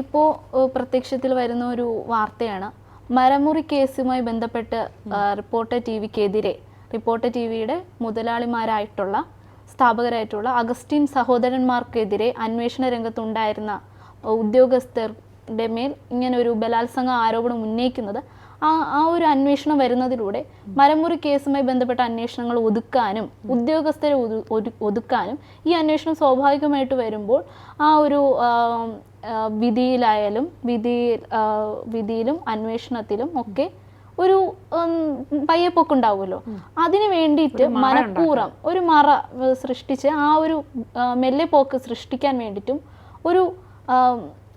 ഇപ്പോൾ പ്രത്യക്ഷത്തിൽ വരുന്ന ഒരു വാർത്തയാണ്. മരമുറി കേസുമായി ബന്ധപ്പെട്ട് റിപ്പോർട്ടർ ടി വിക്കെതിരെ റിപ്പോർട്ടർ ടി വിയുടെ മുതലാളിമാരായിട്ടുള്ള സ്ഥാപകരായിട്ടുള്ള അഗസ്റ്റിൻ സഹോദരന്മാർക്കെതിരെ അന്വേഷണ രംഗത്തുണ്ടായിരുന്ന ഉദ്യോഗസ്ഥരുടെ മേൽ ഇങ്ങനെ ഒരു ബലാത്സംഗ ആരോപണം ഉന്നയിക്കുന്നത് ആ ആ ഒരു അന്വേഷണം വരുന്നതിലൂടെ മരമുറി കേസുമായി ബന്ധപ്പെട്ട അന്വേഷണങ്ങൾ ഒതുക്കാനും ഉദ്യോഗസ്ഥരെ ഒതു- ഒതുക്കാനും ഈ അന്വേഷണം സ്വാഭാവികമായിട്ട് വരുമ്പോൾ ആ ഒരു വിധിയിലായാലും വിധി വിധിയിലും അന്വേഷണത്തിലും ഒക്കെ ഒരു പയ്യപ്പൊക്കുണ്ടാവുമല്ലോ. അതിനു വേണ്ടിയിട്ട് മനഃപൂർവം ഒരു മറ സൃഷ്ടിച്ച് ആ ഒരു മെല്ലെ പോക്ക് സൃഷ്ടിക്കാൻ വേണ്ടിയിട്ടും ഒരു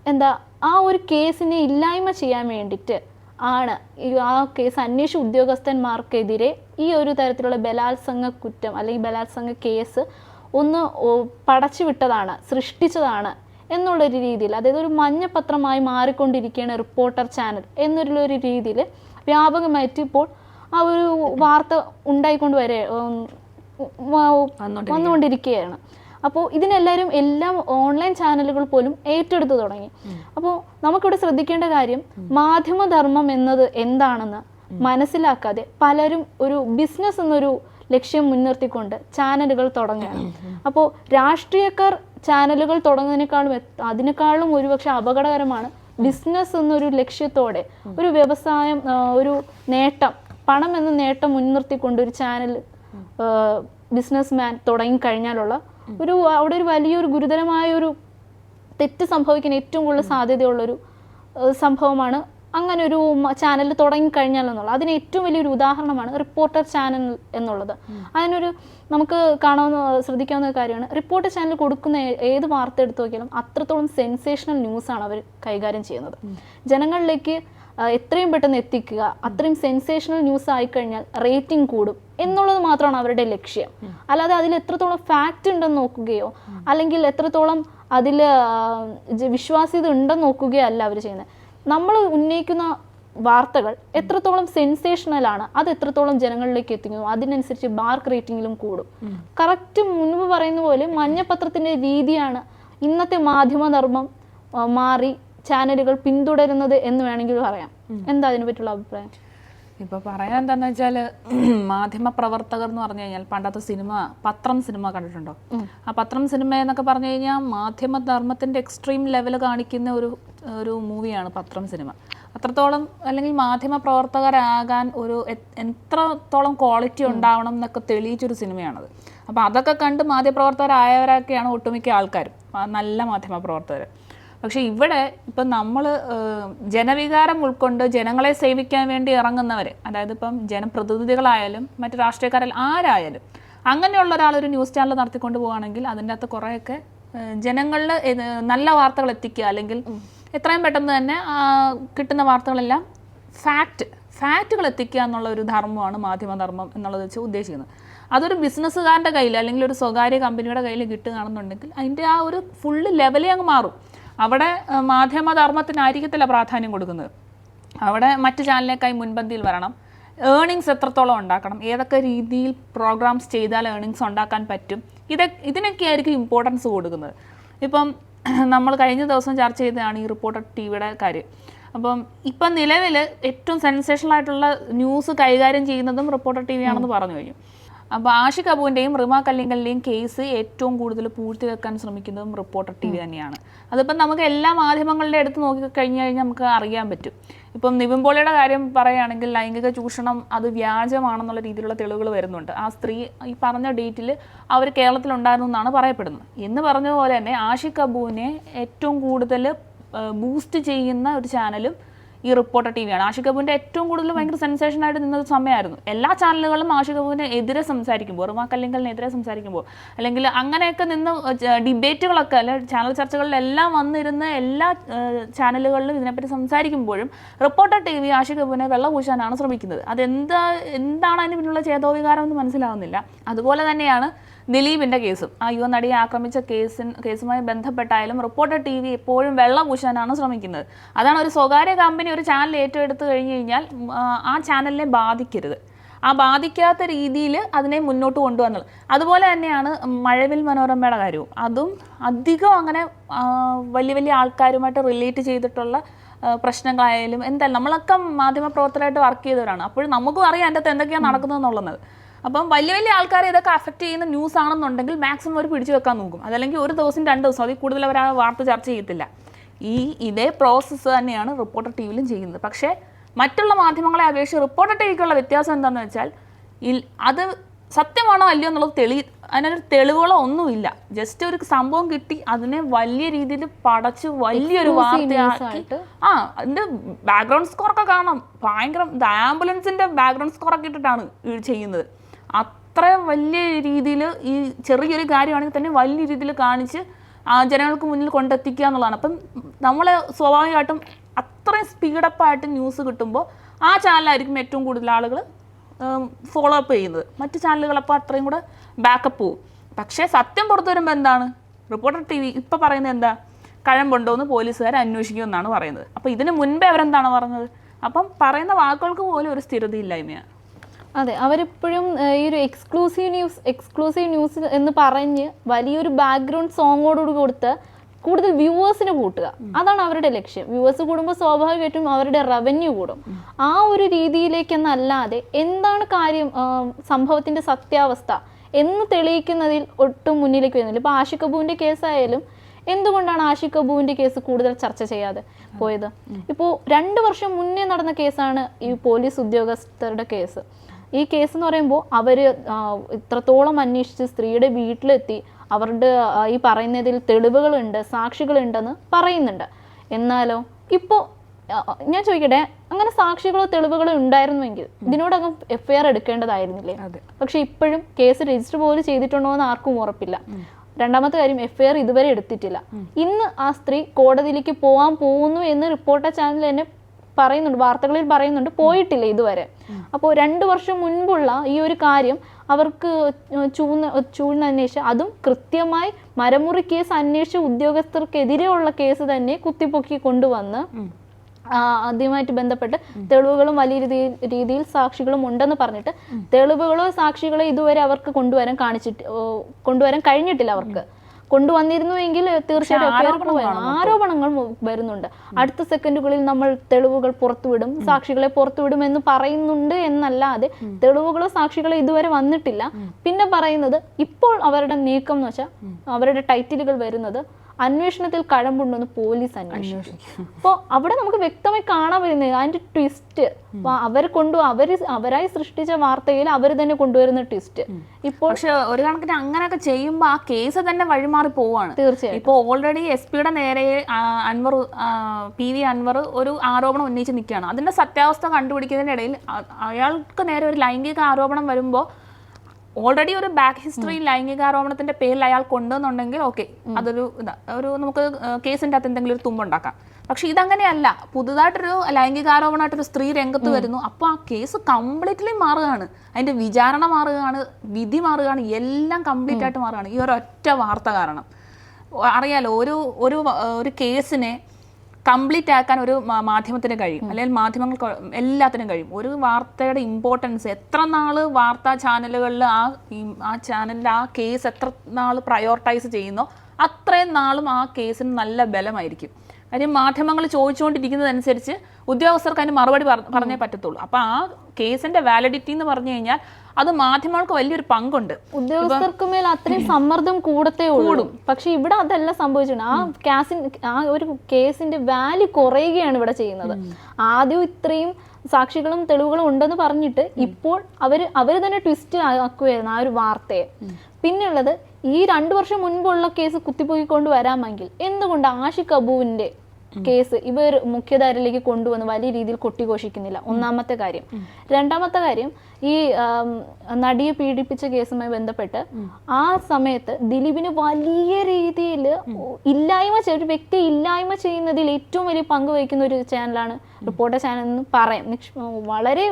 എന്താ ആ ഒരു കേസിനെ ഇല്ലായ്മ ചെയ്യാൻ വേണ്ടിയിട്ട് ആണ്. ഈ ആ കേസ് അന്വേഷണ ഉദ്യോഗസ്ഥന്മാർക്കെതിരെ ഈ ഒരു തരത്തിലുള്ള ബലാത്സംഗ കുറ്റം അല്ലെങ്കിൽ ബലാത്സംഗ കേസ് ഒന്ന് പടച്ചുവിട്ടതാണ് പടച്ചു വിട്ടതാണ് സൃഷ്ടിച്ചതാണ് എന്നുള്ളൊരു രീതിയിൽ അതായത് ഒരു മഞ്ഞപത്രമായി മാറിക്കൊണ്ടിരിക്കുകയാണ് റിപ്പോർട്ടർ ചാനൽ എന്നൊരു രീതിയിൽ വ്യാപകമായിട്ട് ഇപ്പോൾ ആ ഒരു വാർത്ത ഉണ്ടായിക്കൊണ്ട് വരെ വന്നുകൊണ്ടിരിക്കുകയാണ് അപ്പോൾ ഇതിനെല്ലാവരും എല്ലാം ഓൺലൈൻ ചാനലുകൾ പോലും ഏറ്റെടുത്തു തുടങ്ങി. അപ്പോൾ നമുക്കിവിടെ ശ്രദ്ധിക്കേണ്ട കാര്യം മാധ്യമധർമ്മം എന്നത് എന്താണെന്ന് മനസ്സിലാക്കാതെ പലരും ഒരു ബിസിനസ് എന്നൊരു ലക്ഷ്യം മുൻനിർത്തിക്കൊണ്ട് ചാനലുകൾ തുടങ്ങുകയാണ്. അപ്പോൾ രാഷ്ട്രീയക്കാർ ചാനലുകൾ തുടങ്ങുന്നതിനേക്കാളും അതിനേക്കാളും ഒരുപക്ഷെ അപകടകരമാണ് ബിസിനസ് എന്നൊരു ലക്ഷ്യത്തോടെ ഒരു വ്യവസായം ഒരു നേട്ടം പണം എന്ന നേട്ടം മുൻനിർത്തിക്കൊണ്ട് ഒരു ചാനൽ ബിസിനസ് മാൻ തുടങ്ങിക്കഴിഞ്ഞാലുള്ള ഒരു അവിടെ ഒരു വലിയൊരു ഗുരുതരമായ ഒരു തെറ്റ് സംഭവിക്കാൻ ഏറ്റവും കൂടുതൽ സാധ്യതയുള്ളൊരു സംഭവമാണ് അങ്ങനെ ഒരു ചാനൽ തുടങ്ങിക്കഴിഞ്ഞാൽ എന്നുള്ളത് അതിന് ഏറ്റവും വലിയൊരു ഉദാഹരണമാണ് റിപ്പോർട്ടർ ചാനൽ എന്നുള്ളത്. അതിനൊരു നമുക്ക് കാണാവുന്ന ശ്രദ്ധിക്കാവുന്ന കാര്യമാണ്. റിപ്പോർട്ടർ ചാനൽ കൊടുക്കുന്ന ഏത് വാർത്ത എടുത്തു നോക്കിയാലും അത്രത്തോളം സെൻസേഷണൽ ന്യൂസാണ് അവർ കൈകാര്യം ചെയ്യുന്നത്. ജനങ്ങളിലേക്ക് എത്രയും പെട്ടെന്ന് എത്തിക്കുക അത്രയും സെൻസേഷണൽ ന്യൂസ് ആയിക്കഴിഞ്ഞാൽ റേറ്റിംഗ് കൂടും എന്നുള്ളത് മാത്രമാണ് അവരുടെ ലക്ഷ്യം. അല്ലാതെ അതിൽ എത്രത്തോളം ഫാക്റ്റ് ഉണ്ടെന്ന് നോക്കുകയോ അല്ലെങ്കിൽ എത്രത്തോളം അതിൽ വിശ്വാസ്യത ഉണ്ടെന്ന് നോക്കുകയോ അല്ല അവർ ചെയ്യുന്നത്. നമ്മൾ ഉന്നയിക്കുന്ന വാർത്തകൾ എത്രത്തോളം സെൻസേഷണൽ ആണ് അത് എത്രത്തോളം ജനങ്ങളിലേക്ക് എത്തിക്കുന്നു അതിനനുസരിച്ച് ബാർക്ക് റേറ്റിംഗിലും കൂടും. കറക്റ്റ് മുൻപ് പറയുന്ന പോലെ മഞ്ഞപത്രത്തിന്റെ രീതിയാണ് ഇന്നത്തെ മാധ്യമധർമ്മം മാറി ചാനലുകൾ പിന്തുടരുന്നത് എന്ന് വേണമെങ്കിൽ പറയാം. എന്താ അതിനെ പറ്റിയുള്ള അഭിപ്രായം? ഇപ്പൊ പറയാൻ എന്താന്ന് വെച്ചാൽ മാധ്യമ പ്രവർത്തകർ എന്ന് പറഞ്ഞു കഴിഞ്ഞാൽ പണ്ടത്തെ സിനിമ പത്രം സിനിമ കണ്ടിട്ടുണ്ടോ? ആ പത്രം സിനിമ എന്നൊക്കെ പറഞ്ഞു കഴിഞ്ഞാൽ മാധ്യമ ധർമ്മത്തിന്റെ എക്സ്ട്രീം ലെവൽ കാണിക്കുന്ന ഒരു ഒരു മൂവിയാണ് പത്രം സിനിമ. അത്രത്തോളം അല്ലെങ്കിൽ മാധ്യമ പ്രവർത്തകരാകാൻ ഒരു എത്രത്തോളം ക്വാളിറ്റി ഉണ്ടാവണം എന്നൊക്കെ തെളിയിച്ചൊരു സിനിമയാണത്. അപ്പോൾ അതൊക്കെ കണ്ട് മാധ്യമപ്രവർത്തകരായവരൊക്കെയാണ് ഒട്ടുമിക്ക ആൾക്കാരും. നല്ല മാധ്യമ പ്രവർത്തകർ പക്ഷെ ഇവിടെ ഇപ്പം നമ്മൾ ജനവികാരം ഉൾക്കൊണ്ട് ജനങ്ങളെ സേവിക്കാൻ വേണ്ടി ഇറങ്ങുന്നവർ അതായത് ഇപ്പം ജനപ്രതിനിധികളായാലും മറ്റ് രാഷ്ട്രീയക്കാരായാലും ആരായാലും അങ്ങനെയുള്ള ഒരാൾ ഒരു ന്യൂസ് ചാനൽ നടത്തിക്കൊണ്ട് പോവുകയാണെങ്കിൽ അതിന്റെ അകത്ത് കുറേയൊക്കെ ജനങ്ങളിൽ നല്ല വാർത്തകൾ എത്തിക്കുക അല്ലെങ്കിൽ എത്രയും പെട്ടെന്ന് തന്നെ കിട്ടുന്ന വാർത്തകളെല്ലാം ഫാക്റ്റ് ഫാക്റ്റുകൾ എത്തിക്കുക എന്നുള്ള ഒരു ധർമ്മമാണ് മാധ്യമധർമ്മം എന്നുള്ളത് വെച്ച് ഉദ്ദേശിക്കുന്നത്. അതൊരു ബിസിനസ്സുകാരന്റെ കയ്യിൽ അല്ലെങ്കിൽ ഒരു സ്വകാര്യ കമ്പനിയുടെ കയ്യിൽ കിട്ടുകയാണെന്നുണ്ടെങ്കിൽ അതിന്റെ ആ ഒരു ഫുള്ള് ലെവലേ അങ്ങ് മാറും. അവിടെ മാധ്യമധർമ്മത്തിനായിരിക്കത്തില്ല പ്രാധാന്യം കൊടുക്കുന്നത്. അവിടെ മറ്റ് ചാനലിനേക്കായി മുൻപന്തിയിൽ വരണം. ഏണിങ്സ് എത്രത്തോളം ഉണ്ടാക്കണം? ഏതൊക്കെ രീതിയിൽ പ്രോഗ്രാംസ് ചെയ്താൽ ഏണിങ്സ് ഉണ്ടാക്കാൻ പറ്റും? ഇത് ഇതിനൊക്കെ ആയിരിക്കും ഇമ്പോർട്ടൻസ് കൊടുക്കുന്നത്. ഇപ്പം നമ്മൾ കഴിഞ്ഞ ദിവസം ചർച്ച ചെയ്തതാണ് ഈ റിപ്പോർട്ടർ ടി വിയുടെ കാര്യം. അപ്പം ഇപ്പം നിലവിൽ ഏറ്റവും സെൻസേഷണൽ ആയിട്ടുള്ള ന്യൂസ് കൈകാര്യം ചെയ്യുന്നതും റിപ്പോർട്ടർ ടി വി ആണെന്ന് പറഞ്ഞു കഴിഞ്ഞു. അപ്പോൾ ആഷിഖ് അബുവിന്റെയും റിമ കല്ലിങ്കലിന്റെയും കേസ് ഏറ്റവും കൂടുതൽ പൂഴ്ത്തിവെക്കാൻ ശ്രമിക്കുന്നതും റിപ്പോർട്ടർ ടി വി തന്നെയാണ്. അതിപ്പം നമുക്ക് എല്ലാ മാധ്യമങ്ങളുടെ അടുത്ത് നോക്കി കഴിഞ്ഞു കഴിഞ്ഞാൽ നമുക്ക് അറിയാൻ പറ്റും. ഇപ്പം നിവിൻ പോളിയുടെ കാര്യം പറയുകയാണെങ്കിൽ ലൈംഗിക ചൂഷണം അത് വ്യാജമാണെന്നുള്ള രീതിയിലുള്ള തെളിവുകൾ വരുന്നുണ്ട്. ആ സ്ത്രീ ഈ പറഞ്ഞ ഡേറ്റിൽ അവർ കേരളത്തിലുണ്ടായിരുന്നു എന്നാണ് പറയപ്പെടുന്നത്. എന്ന് പറഞ്ഞ പോലെ തന്നെ ആഷിഖ് അബുവിനെ ഏറ്റവും കൂടുതൽ ബൂസ്റ്റ് ചെയ്യുന്ന ഒരു ചാനലും ഈ റിപ്പോർട്ടർ ടി വിയാണ് ആഷിഖ് കപൂറിന്റെ ഏറ്റവും കൂടുതൽ ഭയങ്കര സെൻസേഷൻ ആയിട്ട് നിന്ന സമയമായിരുന്നു എല്ലാ ചാനലുകളും ആഷിഖ് കപൂറിനെ എതിരെ സംസാരിക്കുമ്പോൾ റിമ കല്ലിങ്കലിനെതിരെ സംസാരിക്കുമ്പോൾ അല്ലെങ്കിൽ അങ്ങനെയൊക്കെ നിന്ന് ഡിബേറ്റുകളൊക്കെ അല്ലെ ചാനൽ ചർച്ചകളിലെല്ലാം വന്നിരുന്ന എല്ലാ ചാനലുകളിലും ഇതിനെപ്പറ്റി സംസാരിക്കുമ്പോഴും റിപ്പോർട്ടർ ടി വി ആഷിഖ് കപൂറിനെ വെള്ളപൂശാനാണ് ശ്രമിക്കുന്നത്. അതെന്താ എന്താണ് അതിന് പിന്നുള്ള ചേതോവികാരം എന്ന് മനസ്സിലാവുന്നില്ല. അതുപോലെ തന്നെയാണ് ദിലീപിന്റെ കേസും. ആ യുവ നടിയെ ആക്രമിച്ച കേസിന് കേസുമായി ബന്ധപ്പെട്ടായാലും റിപ്പോർട്ടർ ടി വി എപ്പോഴും വെള്ളം പൂശാനാണ് ശ്രമിക്കുന്നത്. അതാണ് ഒരു സ്വകാര്യ കമ്പനി ഒരു ചാനൽ ഏറ്റെടുത്ത് കഴിഞ്ഞു കഴിഞ്ഞാൽ ആ, ചാനലിനെ ബാധിക്കരുത്. ആ ബാധിക്കാത്ത രീതിയിൽ അതിനെ മുന്നോട്ട് കൊണ്ടുവന്നത് അതുപോലെ തന്നെയാണ് മഴവിൽ മനോരമയുടെ കാര്യവും. അതും അധികം അങ്ങനെ വലിയ വലിയ ആൾക്കാരുമായിട്ട് റിലേറ്റ് ചെയ്തിട്ടുള്ള പ്രശ്നങ്ങളായാലും എന്തായാലും നമ്മളൊക്കെ മാധ്യമപ്രവർത്തകരായിട്ട് വർക്ക് ചെയ്തവരാണ്. അപ്പോൾ നമുക്കും അറിയാം അതിന്റെ അകത്ത് എന്തൊക്കെയാണ് നടക്കുന്നതെന്നുള്ളത്. അപ്പം വലിയ വലിയ ആൾക്കാരെ ഇതൊക്കെ അഫക്റ്റ് ചെയ്യുന്ന ന്യൂസ് ആണെന്നുണ്ടെങ്കിൽ മാക്സിമം അവർ പിടിച്ചു വെക്കാൻ നോക്കും. അതല്ലെങ്കിൽ ഒരു ദിവസം രണ്ട് ദിവസം അതിൽ കൂടുതൽ അവർ ആ വാർത്ത ചർച്ച ചെയ്യത്തില്ല. ഈ ഇതേ പ്രോസസ്സ് തന്നെയാണ് റിപ്പോർട്ടർ ടി വിയിലും ചെയ്യുന്നത്. പക്ഷേ മറ്റുള്ള മാധ്യമങ്ങളെ അപേക്ഷിച്ച് റിപ്പോർട്ടർ ടി വിക്കുള്ള വ്യത്യാസം എന്താണെന്ന് വെച്ചാൽ അത് സത്യമാണോ അല്ലയോ എന്നുള്ളത് തെളി അതിനൊരു തെളിവുകളോ ഒന്നുമില്ല. ജസ്റ്റ് ഒരു സംഭവം കിട്ടി അതിനെ വലിയ രീതിയിൽ പടച്ച് വലിയൊരു വാർത്തയാക്കി. ആ അതിന്റെ ബാക്ക്ഗ്രൗണ്ട് സ്കോറൊക്കെ കാണാം ഭയങ്കര ആംബുലൻസിന്റെ ബാക്ക്ഗ്രൗണ്ട് സ്കോറൊക്കെ ഇട്ടിട്ടാണ് ചെയ്യുന്നത്. അത്ര വലിയ രീതിയിൽ ഈ ചെറിയൊരു കാര്യമാണെങ്കിൽ തന്നെ വലിയ രീതിയിൽ കാണിച്ച് ജനങ്ങൾക്ക് മുന്നിൽ കൊണ്ടെത്തിക്കുക എന്നുള്ളതാണ്. അപ്പം നമ്മൾ സ്വാഭാവികമായിട്ടും അത്രയും സ്പീഡപ്പായിട്ട് ന്യൂസ് കിട്ടുമ്പോൾ ആ ചാനലായിരിക്കും ഏറ്റവും കൂടുതൽ ആളുകൾ ഫോളോ അപ്പ് ചെയ്യുന്നത്. മറ്റു ചാനലുകളപ്പോൾ അത്രയും കൂടെ ബാക്കപ്പ് പോവും. പക്ഷേ സത്യം പുറത്തു വരുമ്പോൾ എന്താണ്? റിപ്പോർട്ടർ ടി വി ഇപ്പം പറയുന്നത് എന്താ? കഴമ്പുണ്ടോ എന്ന് പോലീസുകാർ അന്വേഷിക്കുമെന്നാണ് പറയുന്നത്. അപ്പോൾ ഇതിന് മുൻപേ അവരെന്താണ് പറഞ്ഞത്? അപ്പം പറയുന്ന വാക്കുകൾക്ക് പോലും ഒരു സ്ഥിരതയില്ലായ്മയാണ്. അതെ അവരിപ്പോഴും ഈ ഒരു എക്സ്ക്ലൂസീവ് ന്യൂസ് എക്സ്ക്ലൂസീവ് ന്യൂസ് എന്ന് പറഞ്ഞ് വലിയൊരു ബാക്ക്ഗ്രൗണ്ട് സോങ്ങോടുകൂടി കൊടുത്ത് കൂടുതൽ വ്യൂവേഴ്സിനെ കൂട്ടുക. അതാണ് അവരുടെ ലക്ഷ്യം. വ്യൂവേഴ്സ് കൂടുമ്പോൾ സ്വാഭാവികമായിട്ടും അവരുടെ റവന്യൂ കൂടും. ആ ഒരു രീതിയിലേക്കെന്നല്ലാതെ എന്താണ് കാര്യം സംഭവത്തിന്റെ സത്യാവസ്ഥ എന്ന് തെളിയിക്കുന്നതിൽ ഒട്ടും മുന്നിലേക്ക് വരുന്നില്ല. ഇപ്പോൾ ആഷിഖ് കപൂറിന്റെ കേസായാലും എന്തുകൊണ്ടാണ് ആഷിഖ് കപൂറിന്റെ കേസ് കൂടുതൽ ചർച്ച ചെയ്യാതെ പോയത്? ഇപ്പോൾ രണ്ട് വർഷം മുന്നേ നടന്ന കേസാണ് ഈ പോലീസ് ഉദ്യോഗസ്ഥരുടെ കേസ്. ഈ കേസ് എന്ന് പറയുമ്പോൾ അവർ ഇത്രത്തോളം അന്വേഷിച്ച് സ്ത്രീയുടെ വീട്ടിലെത്തി അവരുടെ ഈ പറയുന്നതിൽ തെളിവുകളുണ്ട് സാക്ഷികളുണ്ടെന്ന് പറയുന്നുണ്ട്. എന്നാലോ ഇപ്പോൾ ഞാൻ ചോദിക്കട്ടെ അങ്ങനെ സാക്ഷികളോ തെളിവുകളോ ഉണ്ടായിരുന്നുവെങ്കിൽ ഇതിനോടകം എഫ് ഐ ആർ എടുക്കേണ്ടതായിരുന്നില്ലേ? പക്ഷെ ഇപ്പോഴും കേസ് രജിസ്റ്റർ പോലും ചെയ്തിട്ടുണ്ടോ എന്ന് ആർക്കും ഉറപ്പില്ല. രണ്ടാമത്തെ കാര്യം എഫ് ഐ ആർ ഇതുവരെ എടുത്തിട്ടില്ല. ഇന്ന് ആ സ്ത്രീ കോടതിയിലേക്ക് പോകാൻ പോകുന്നു എന്ന് റിപ്പോർട്ടർ ചാനൽ തന്നെ പറയുന്നുണ്ട് വാർത്തകളിൽ പറയുന്നുണ്ട് പോയിട്ടില്ല ഇതുവരെ. അപ്പോൾ രണ്ട് വർഷം മുൻപുള്ള ഈ ഒരു കാര്യം അവർക്ക് ചൂന്ന് ചൂഴ്ന്ന് അന്വേഷിച്ച് അതും കൃത്യമായി മരമുറി കേസ് അന്വേഷിച്ച ഉദ്യോഗസ്ഥർക്കെതിരെയുള്ള കേസ് തന്നെ കുത്തിപ്പൊക്കി കൊണ്ടുവന്ന് ആദ്യമായിട്ട് ബന്ധപ്പെട്ട് തെളിവുകളും വലിയ രീതിയിൽ രീതിയിൽ സാക്ഷികളും ഉണ്ടെന്ന് പറഞ്ഞിട്ട് തെളിവുകളോ സാക്ഷികളോ ഇതുവരെ അവർക്ക് കൊണ്ടുവരാൻ കാണിച്ചിട്ട് കൊണ്ടുവരാൻ കഴിഞ്ഞിട്ടില്ല അവർക്ക്. കൊണ്ടുവന്നിരുന്നുവെങ്കിൽ തീർച്ചയായിട്ടും. ആരോപണങ്ങൾ വരുന്നുണ്ട്. അടുത്ത സെക്കൻഡുകളിൽ നമ്മൾ തെളിവുകൾ പുറത്തുവിടും സാക്ഷികളെ പുറത്തുവിടും എന്ന് പറയുന്നുണ്ട് എന്നല്ലാതെ തെളിവുകളോ സാക്ഷികളോ ഇതുവരെ വന്നിട്ടില്ല. പിന്നെ പറയുന്നത് ഇപ്പോൾ അവരുടെ നീക്കം എന്ന് വെച്ചാൽ അവരുടെ ടൈറ്റിലുകൾ വരുന്നത് അന്വേഷണത്തിൽ കഴമ്പുണ്ടെന്ന് പോലീസ് അന്വേഷിക്കും. അപ്പോൾ അവിടെ നമുക്ക് വ്യക്തമായി കാണാൻ വരുന്നത് അതിന്റെ ട്വിസ്റ്റ്. അവർ കൊണ്ടു അവർ അവരായി സൃഷ്ടിച്ച വാർത്തയിൽ അവർ തന്നെ കൊണ്ടുവരുന്ന ട്വിസ്റ്റ്. ഇപ്പോൾ പക്ഷെ ഒരു കണക്കിന് അങ്ങനെയൊക്കെ ചെയ്യുമ്പോൾ ആ കേസ് തന്നെ വഴിമാറി പോവാണ് തീർച്ചയായും ഇപ്പോൾ ഓൾറെഡി എസ് പിയുടെ നേരെ അൻവർ പി വി അൻവർ ഒരു ആരോപണം ഉന്നയിച്ച് നിൽക്കുകയാണ്. അതിന്റെ സത്യാവസ്ഥ കണ്ടുപിടിക്കുന്നതിനിടയിൽ അയാൾക്ക് നേരെ ഒരു ലൈംഗിക ആരോപണം വരുമ്പോൾ ഓൾറെഡി ഒരു ബാക്ക് ഹിസ്റ്ററി ലൈംഗിക ആരോപണത്തിന്റെ പേരിൽ അയാൾ കൊണ്ടുവന്നുണ്ടെങ്കിൽ ഓക്കെ അതൊരു ഇതാ ഒരു നമുക്ക് കേസിന്റെ അകത്ത് എന്തെങ്കിലും ഒരു തുമ്പുണ്ടാക്കാം. പക്ഷെ ഇതങ്ങനെയല്ല. പുതുതായിട്ടൊരു ലൈംഗികാരോപണമായിട്ടൊരു സ്ത്രീ രംഗത്ത് വരുന്നു. അപ്പോൾ ആ കേസ് കംപ്ലീറ്റ്ലി മാറുകയാണ്. അതിന്റെ വിചാരണ മാറുകയാണ് വിധി മാറുകയാണ് എല്ലാം കംപ്ലീറ്റ് ആയിട്ട് മാറുകയാണ്. ഈ ഒരൊറ്റ വാർത്ത കാരണം. അറിയാലോ ഒരു ഒരു ഒരു കേസിനെ കംപ്ലീറ്റ് ആക്കാൻ ഒരു മാധ്യമത്തിന് കഴിയും. അല്ലെങ്കിൽ മാധ്യമങ്ങൾക്ക് എല്ലാത്തിനും കഴിയും. ഒരു വാർത്തയുടെ ഇമ്പോർട്ടൻസ് എത്ര നാൾ വാർത്താ ചാനലുകളിൽ ആ ആ ചാനലിൽ ആ കേസ് എത്ര നാൾ പ്രയോറിറ്റൈസ് ചെയ്യുന്നോ അത്രയും നാളും ആ കേസിന് നല്ല ബലമായിരിക്കും. കാര്യം മാധ്യമങ്ങൾ ചോദിച്ചുകൊണ്ടിരിക്കുന്നതനുസരിച്ച് ഉദ്യോഗസ്ഥർക്ക് അതിന് മറുപടി പറ- പറഞ്ഞേ പറ്റത്തുള്ളൂ. അപ്പൊ ആ കേസിന്റെ വാലിഡിറ്റി എന്ന് പറഞ്ഞു കഴിഞ്ഞാൽ അത് മാധ്യമങ്ങൾക്ക് വലിയൊരു പങ്കുണ്ട്. ഉദ്യോഗസ്ഥർക്ക് മേൽ അത്രയും സമ്മർദ്ദം കൂടത്തേ ഉള്ളൂ. പക്ഷെ ഇവിടെ അതല്ല സംഭവിച്ചിട്ടുണ്ട്. ആ കാസിൻ ആ ഒരു കേസിന്റെ വാല്യൂ കുറയുകയാണ് ഇവിടെ ചെയ്യുന്നത്. ആദ്യം ഇത്രയും സാക്ഷികളും തെളിവുകളും ഉണ്ടെന്ന് പറഞ്ഞിട്ട് ഇപ്പോൾ അവർ അവർ തന്നെ ട്വിസ്റ്റ് ആക്കുകയായിരുന്നു ആ ഒരു വാർത്തയെ. പിന്നെയുള്ളത് ഈ രണ്ടു വർഷം മുൻപുള്ള കേസ് കുത്തിപ്പോയിക്കൊണ്ട് വരാമെങ്കിൽ എന്തുകൊണ്ട് ആഷിഖ് അബുവിന്റെ കേസ് ഇവർ മുഖ്യധാരയിലേക്ക് കൊണ്ടുവന്ന് വലിയ രീതിയിൽ കൊട്ടിഘോഷിക്കുന്നില്ല. ഒന്നാമത്തെ കാര്യം. രണ്ടാമത്തെ കാര്യം ഈ നടിയെ പീഡിപ്പിച്ച കേസുമായി ബന്ധപ്പെട്ട് ആ സമയത്ത് ദിലീപിന് വലിയ രീതിയിൽ ഇല്ലായ്മ ഒരു വ്യക്തി ഇല്ലായ്മ ചെയ്യുന്നതിൽ ഏറ്റവും വലിയ പങ്ക് വഹിക്കുന്ന ഒരു ചാനലാണ് റിപ്പോർട്ടർ ചാനൽ എന്ന് പറയാം. വളരെ വളരെ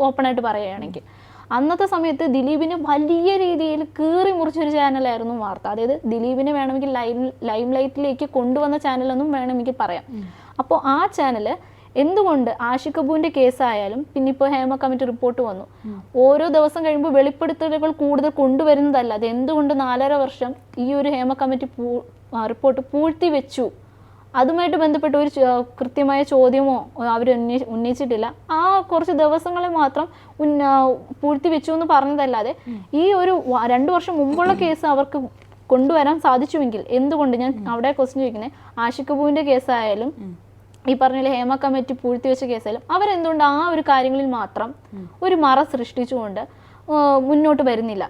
ഓപ്പണായിട്ട് പറയുകയാണെങ്കിൽ. അന്നത്തെ സമയത്ത് ദിലീപിനെ വലിയ രീതിയിൽ കീറി മുറിച്ചൊരു ചാനലായിരുന്നു വാർത്ത. അതായത് ദിലീപിനെ വേണമെങ്കിൽ ലൈം ലൈം ലൈറ്റിലേക്ക് കൊണ്ടുവന്ന ചാനലെന്നും വേണമെങ്കിൽ പറയാം. അപ്പോൾ ആ ചാനൽ എന്തുകൊണ്ട് ആഷിഖ് കപൂറിന്റെ കേസായാലും പിന്നെ ഇപ്പോൾ ഹേമ കമ്മിറ്റി റിപ്പോർട്ട് വന്നു. ഓരോ ദിവസം കഴിയുമ്പോൾ വെളിപ്പെടുത്തലുകൾ കൂടുതൽ കൊണ്ടുവരുന്നതല്ല. അത് എന്തുകൊണ്ട് നാലര വർഷം ഈ ഒരു ഹേമ കമ്മിറ്റി റിപ്പോർട്ട് പൂഴ്ത്തി വെച്ചു? അതുമായിട്ട് ബന്ധപ്പെട്ട് ഒരു കൃത്യമായ ചോദ്യമോ അവർ ഉന്നയിച്ചിട്ടില്ല. ആ കുറച്ച് ദിവസങ്ങളെ മാത്രം ഉന്ന പൂഴ്ത്തി വെച്ചു എന്ന് പറഞ്ഞതല്ലാതെ ഈ ഒരു രണ്ടു വർഷം മുമ്പുള്ള കേസ് അവർക്ക് കൊണ്ടുവരാൻ സാധിച്ചുവെങ്കിൽ എന്തുകൊണ്ട്? ഞാൻ അവിടെ ക്വസ്റ്റ്യൻ ചോദിക്കുന്നത് ആഷിഖ് കേസായാലും ഈ പറഞ്ഞ ഹേമ കമ്മിറ്റി പൂഴ്ത്തി വെച്ച കേസായാലും അവരെന്തുകൊണ്ട് ആ ഒരു കാര്യങ്ങളിൽ മാത്രം ഒരു മറ സൃഷ്ടിച്ചുകൊണ്ട് മുന്നോട്ട് വരുന്നില്ല?